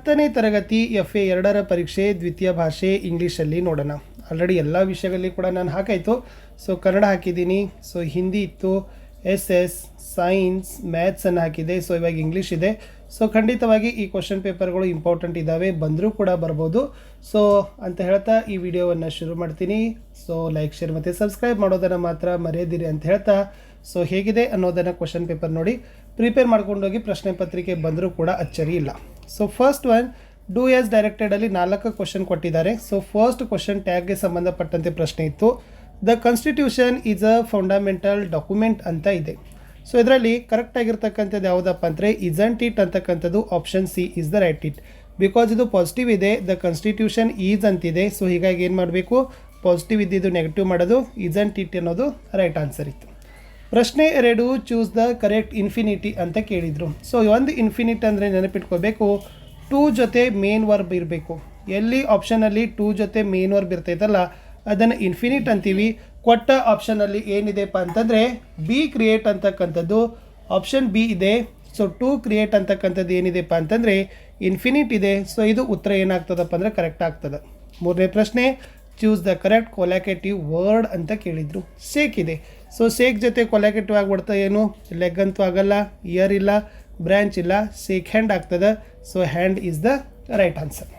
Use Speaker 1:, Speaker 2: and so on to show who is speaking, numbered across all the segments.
Speaker 1: ಹತ್ತನೇ ತರಗತಿ F A ಎರಡರ ಪರೀಕ್ಷೆ ದ್ವಿತೀಯ ಭಾಷೆ ಇಂಗ್ಲೀಷಲ್ಲಿ ನೋಡೋಣ. ಆಲ್ರೆಡಿ ಎಲ್ಲ ವಿಷಯಗಳಲ್ಲಿ ಕೂಡ ನಾನು ಹಾಕಾಯಿತು. ಸೊ ಕನ್ನಡ ಹಾಕಿದ್ದೀನಿ. ಸೊ ಹಿಂದಿ ಇತ್ತು. ಎಸ್ ಎಸ್ ಸೈನ್ಸ್ ಮ್ಯಾಥ್ಸನ್ನು ಹಾಕಿದೆ. ಸೊ ಇವಾಗ ಇಂಗ್ಲೀಷ್ ಇದೆ. ಸೊ ಖಂಡಿತವಾಗಿ ಈ ಕ್ವಶನ್ ಪೇಪರ್ಗಳು ಇಂಪಾರ್ಟೆಂಟ್ ಇದ್ದಾವೆ ಬಂದರೂ ಕೂಡ ಬರ್ಬೋದು. ಸೊ ಅಂತ ಹೇಳ್ತಾ ಈ ವಿಡಿಯೋವನ್ನು ಶುರು ಮಾಡ್ತೀನಿ. ಸೊ ಲೈಕ್ ಶೇರ್ ಮತ್ತು ಸಬ್ಸ್ಕ್ರೈಬ್ ಮಾಡೋದನ್ನು ಮಾತ್ರ ಮರೆಯದಿರಿ ಅಂತ ಹೇಳ್ತಾ. ಸೊ ಹೇಗಿದೆ ಅನ್ನೋದನ್ನು ಕ್ವಶನ್ ಪೇಪರ್ ನೋಡಿ. ಪ್ರಿಪೇರ್ ಮಾಡ್ಕೊಂಡೋಗಿ ಪ್ರಶ್ನೆ ಪತ್ರಿಕೆ ಬಂದರೂ ಕೂಡ ಅಚ್ಚರಿ ಇಲ್ಲ. So first one do as ಡೈರೆಕ್ಟೆಡಲ್ಲಿ ನಾಲ್ಕು ಕ್ವಶನ್ ಕೊಟ್ಟಿದ್ದಾರೆ. ಸೊ ಫಸ್ಟ್ ಕ್ವಶನ್ ಟ್ಯಾಗ್ಗೆ ಸಂಬಂಧಪಟ್ಟಂತೆ ಪ್ರಶ್ನೆ ಇತ್ತು. The constitution is a fundamental document ಅಂತ ಇದೆ. ಸೊ ಇದರಲ್ಲಿ ಕರೆಕ್ಟ್ ಆಗಿರ್ತಕ್ಕಂಥದ್ದು ಯಾವುದಪ್ಪ ಅಂದರೆ ಇಸಂಟ್ ಇಟ್ ಅಂತಕ್ಕಂಥದ್ದು option C is the right it because ಇದು ಪಾಸಿಟಿವ್ ಇದೆ ದ ಕಾನ್ಸ್ಟಿಟ್ಯೂಷನ್ ಈಸ್ ಅಂತಿದೆ ಸೊ ಹೀಗಾಗಿ ಏನು ಮಾಡಬೇಕು? ಪಾಸಿಟಿವ್ ಇದ್ದಿದ್ದು ನೆಗೆಟಿವ್ ಮಾಡೋದು ಇಸಂಟ್ ಇಟ್ ಅನ್ನೋದು ರೈಟ್ ಆನ್ಸರ್ ಇತ್ತು. ಪ್ರಶ್ನೆ ಎರಡು ಚೂಸ್ ದ ಕರೆಕ್ಟ್ ಇನ್ಫಿನಿಟಿ ಅಂತ ಕೇಳಿದರು. ಸೊ ಒಂದು ಇನ್ಫಿನಿಟ್ ಅಂದರೆ ನೆನಪಿಟ್ಕೋಬೇಕು. ಟೂ ಜೊತೆ ಮೇನ್ ವರ್ಬ್ ಇರಬೇಕು. ಎಲ್ಲಿ ಆಪ್ಷನಲ್ಲಿ ಟೂ ಜೊತೆ ಮೇನ್ ವರ್ಬ್ ಇರ್ತೈತಲ್ಲ, ಅದನ್ನು ಇನ್ಫಿನಿಟ್ ಅಂತೀವಿ. ಕೊಟ್ಟ ಆಪ್ಷನಲ್ಲಿ ಏನಿದೆಪ್ಪ ಅಂತಂದರೆ ಬಿ ಕ್ರಿಯೇಟ್ ಅಂತಕ್ಕಂಥದ್ದು. ಆಪ್ಷನ್ ಬಿ ಇದೆ. ಸೊ ಟೂ ಕ್ರಿಯೇಟ್ ಅಂತಕ್ಕಂಥದ್ದು ಏನಿದೆಪ್ಪ ಅಂತಂದರೆ ಇನ್ಫಿನಿಟ್ ಇದೆ. ಸೊ ಇದು ಉತ್ತರ ಏನಾಗ್ತದಪ್ಪ ಅಂದರೆ ಕರೆಕ್ಟ್ ಆಗ್ತದೆ. ಮೂರನೇ ಪ್ರಶ್ನೆ choose the correct collocative word ಅಂತ ಕೇಳಿದರು. ಸೇಕ್ ಇದೆ. ಸೊ ಸೇಕ್ ಜೊತೆ ಕೊಲ್ಯಾಕೇಟಿವ್ ಆಗಿಬಿಡ್ತಾ ಏನು? ಲೆಗ್ ಅಂತೂ ಆಗಲ್ಲ ಇಯರ್ ಇಲ್ಲ ಬ್ರ್ಯಾಂಚ್ ಇಲ್ಲ ಸೇಕ್ ಹ್ಯಾಂಡ್ ಆಗ್ತದೆ. So hand is the right answer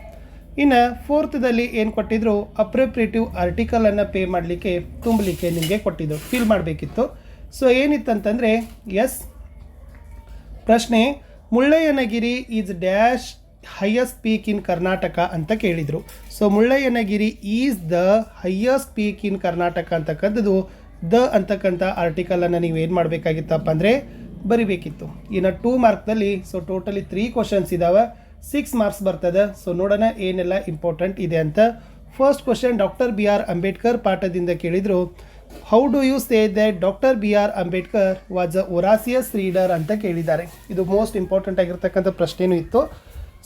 Speaker 1: ಇನ್ನು ಫೋರ್ತದಲ್ಲಿ ಏನು ಕೊಟ್ಟಿದ್ರು? ಅಪ್ರೋಪ್ರಿಯೇಟಿವ್ ಆರ್ಟಿಕಲನ್ನು ಪೇ ಮಾಡಲಿಕ್ಕೆ ತುಂಬಲಿಕ್ಕೆ ನಿಮಗೆ ಕೊಟ್ಟಿದ್ದು ಫಿಲ್ ಮಾಡಬೇಕಿತ್ತು. ಸೊ ಏನಿತ್ತಂತಂದರೆ ಎಸ್ ಪ್ರಶ್ನೆ, Mullayyanagiri is dash highest peak in Karnataka ಅಂತ ಕೇಳಿದರು. So Mullayyanagiri is the highest peak in Karnataka ಅಂತಕ್ಕಂಥದ್ದು. ದ ಅಂತಕ್ಕಂಥ ಆರ್ಟಿಕಲನ್ನು ನೀವು ಏನು ಮಾಡಬೇಕಾಗಿತ್ತಪ್ಪ ಅಂದರೆ ಬರಿಬೇಕಿತ್ತು. ಇನ್ನು ಟೂ ಮಾರ್ಕ್ನಲ್ಲಿ ಸೊ ಟೋಟಲಿ ತ್ರೀ ಕ್ವಶನ್ಸ್ ಇದ್ದಾವೆ ಸಿಕ್ಸ್ ಮಾರ್ಕ್ಸ್ ಬರ್ತದೆ. ಸೊ ನೋಡೋಣ ಏನೆಲ್ಲ ಇಂಪಾರ್ಟೆಂಟ್ ಇದೆ ಅಂತ. First question doctor B R Ambedkar ಪಾಠದಿಂದ ಕೇಳಿದರು. How do you say that doctor B R Ambedkar was a voracious reader ಅಂತ ಕೇಳಿದ್ದಾರೆ. ಇದು ಮೋಸ್ಟ್ ಇಂಪಾರ್ಟೆಂಟ್ ಆಗಿರ್ತಕ್ಕಂಥ ಪ್ರಶ್ನೆಯೂ ಇತ್ತು.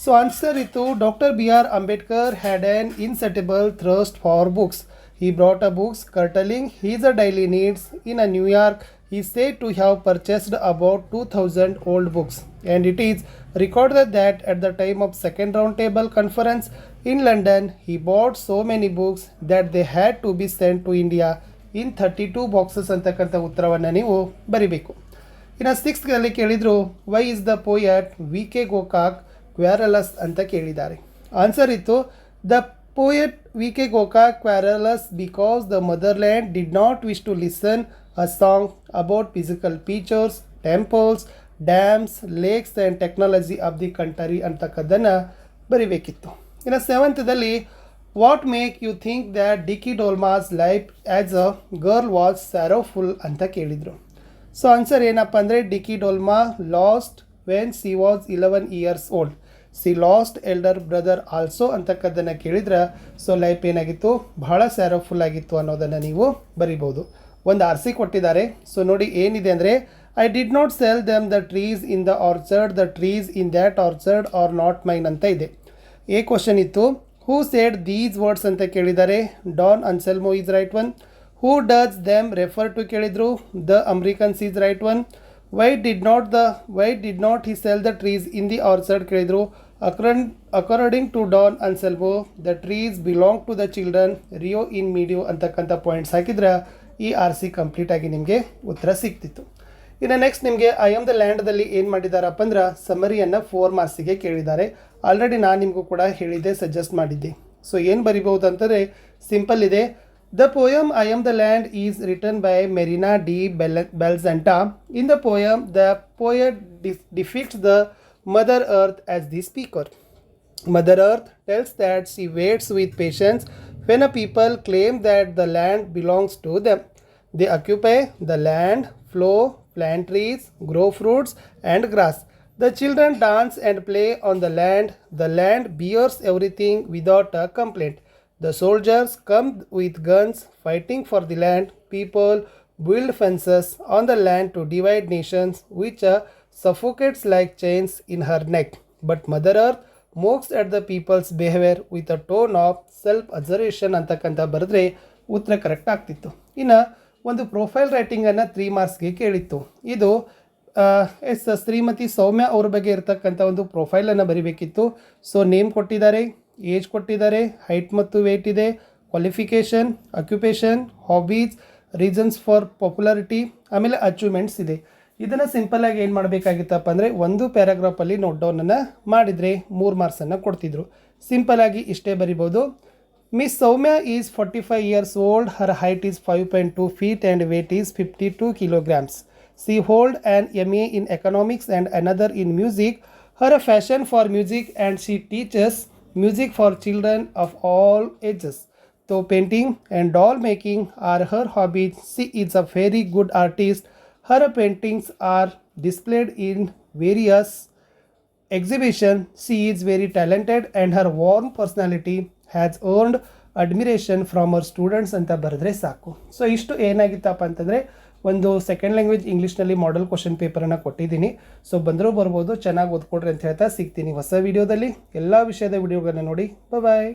Speaker 1: ಸೊ ಆನ್ಸರ್ ಇತ್ತು doctor B R Ambedkar had an insatiable thirst for books he brought a books curtailing his daily needs in a New York. He said to have purchased about 2000 old books and it is recorded that at the time of second round table conference in London he bought so many books that they had to be sent to India in 32 boxes ಅಂತಕ್ಕಂಥ ಉತ್ತರವನ್ನು ನೀವು ಬರಿಬೇಕು ಇನ್ನು ಸಿಕ್ಸ್ತ್ನಲ್ಲಿ ಕೇಳಿದರು why is the poet V K Gokak quarrels ಅಂತ ಕೇಳಿದ್ದಾರೆ answer ಇತ್ತು the poet V.K. Gokak querulous because the motherland did not wish to listen a song about physical features, temples, dams, lakes and technology of the country ಅಂತಕ್ಕದ್ದನ್ನು ಬರಿಬೇಕಿತ್ತು ಇನ್ನು ಸೆವೆಂತ್ದಲ್ಲಿ what make you think that Dicky Dolma's life as a girl was sorrowful ಅಂತ ಕೇಳಿದರು so answer ಏನಪ್ಪ ಅಂದರೆ Dicky Dolma lost when she was eleven years old she lost elder brother also ಅಂತಕ್ಕದ್ದನ್ನು ಕೇಳಿದ್ರೆ, so life ಏನಾಗಿತ್ತು? ಬಹಳ ಸ್ಯಾರೋಫುಲ್ ಆಗಿತ್ತು ಅನ್ನೋದನ್ನು ನೀವು ಬರಿಬೋದು ಒಂದು ಆರ್ ಸಿ ಕೊಟ್ಟಿದ್ದಾರೆ. ಸೊ ನೋಡಿ ಏನಿದೆ ಅಂದರೆ I did not sell them the trees in the orchard the trees in that orchard are not mine ಅಂತ ಇದೆ. ಎ ಕ್ವಶನ್ ಇತ್ತು ಹೂ ಸೇಡ್ ದೀಸ್ ವರ್ಡ್ಸ್ ಅಂತ ಕೇಳಿದ್ದಾರೆ. Don Anselmo is right one. Who does them refer to ಕೇಳಿದರು. The Americans is right one. Why did not the why did not he sell the trees in the orchard ಕೇಳಿದರು. According to Don Anselmo the trees belong to the children Rio in Medio ಅಂತಕ್ಕಂಥ points ಹಾಕಿದ್ರೆ ಈ R C ಕಂಪ್ಲೀಟಾಗಿ ನಿಮಗೆ ಉತ್ತರ ಸಿಗ್ತಿತ್ತು. ಇನ್ನು next ನಿಮಗೆ ಐ ಆಮ್ ದ ಲ್ಯಾಂಡ್ದಲ್ಲಿ ಏನು ಮಾಡಿದಾರಪ್ಪ ಅಂದ್ರೆ ಸಮರಿಯನ್ನು ಫೋರ್ ಮಾರ್ಕ್ಸಿಗೆ ಕೇಳಿದ್ದಾರೆ. ಆಲ್ರೆಡಿ ನಾನು ನಿಮಗೂ ಕೂಡ ಹೇಳಿದ್ದೆ ಸಜೆಸ್ಟ್ ಮಾಡಿದ್ದೆ. ಸೊ ಏನು ಬರಿಬಹುದು ಅಂತಂದರೆ ಸಿಂಪಲ್ ಇದೆ the poem I am the land is return by Marina de Bel Bellagente in the poem the poet depicts the Mother Earth as the speaker. Mother Earth tells that she waits with patience when a people claim that the land belongs to them. They occupy the land, flow, plant trees, grow fruits and grass. The children dance and play on the land. The land bears everything without a complaint. The soldiers come with guns fighting for the land. People build fences on the land to divide nations, which uh, suffocates like chains in her neck. But Mother Earth mocks at the people's behavior with a tone of self observation ಅಂತಕ್ಕಂಥ ಬರೆದ್ರೆ ಉತ್ತರ correct ಆಗ್ತಿತ್ತು. ಇನ್ನು ಒಂದು profile ರೈಟಿಂಗನ್ನು three ಮಾರ್ಕ್ಸ್ಗೆ ಕೇಳಿತ್ತು. ಇದು S, Shrimati ಸೌಮ್ಯ ಅವ್ರ ಬಗ್ಗೆ ಇರತಕ್ಕಂಥ ಒಂದು ಪ್ರೊಫೈಲನ್ನು ಬರಿಬೇಕಿತ್ತು. ಸೊ ನೇಮ್ ಕೊಟ್ಟಿದ್ದಾರೆ ಏಜ್ ಕೊಟ್ಟಿದ್ದಾರೆ ಹೈಟ್ ಮತ್ತು ವೇಟ್ ಇದೆ qualification occupation hobbies reasons for popularity ಆಮೇಲೆ ಅಚೀವ್ಮೆಂಟ್ಸ್ ಇದೆ. ಇದನ್ನು ಸಿಂಪಲ್ಲಾಗಿ ಏನು ಮಾಡಬೇಕಾಗಿತ್ತಪ್ಪ ಅಂದರೆ ಒಂದು ಪ್ಯಾರಾಗ್ರಾಫಲ್ಲಿ ನೋಟ್ ಡೌನನ್ನು ಮಾಡಿದರೆ ಮೂರು ಮಾರ್ಕ್ಸನ್ನು ಕೊಡ್ತಿದ್ರು. ಸಿಂಪಲ್ಲಾಗಿ ಇಷ್ಟೇ ಬರಿಬೋದು. Miss Saumya is forty five years old her height is five point two feet and weight is fifty two kilograms she hold and M A in economics and another in music her passion for music and she teachers music for children of all ages though painting and doll making are her hobbies she is a very good artist. Her paintings are displayed in various exhibitions. She is very talented and her warm personality has earned admiration from our students ಅಂತ ಬರೆದ್ರೆ ಸಾಕು. So ಇಷ್ಟು ಏನಾಗಿತ್ತಪ್ಪ ಅಂತಂದರೆ, ಒಂದು second language ಇಂಗ್ಲೀಷ್ನಲ್ಲಿ model question ಪೇಪರನ್ನು ಕೊಟ್ಟಿದ್ದೀನಿ. ಸೊ ಬಂದರೂ ಬರ್ಬೋದು, ಚೆನ್ನಾಗಿ ಓದ್ಕೊಡ್ರಿ ಅಂತ ಹೇಳ್ತಾ ಸಿಗ್ತೀನಿ ಹೊಸ ವೀಡಿಯೋದಲ್ಲಿ ಎಲ್ಲ ವಿಷಯದ ವಿಡಿಯೋಗಳನ್ನ ನೋಡಿ. ಬಾಯ್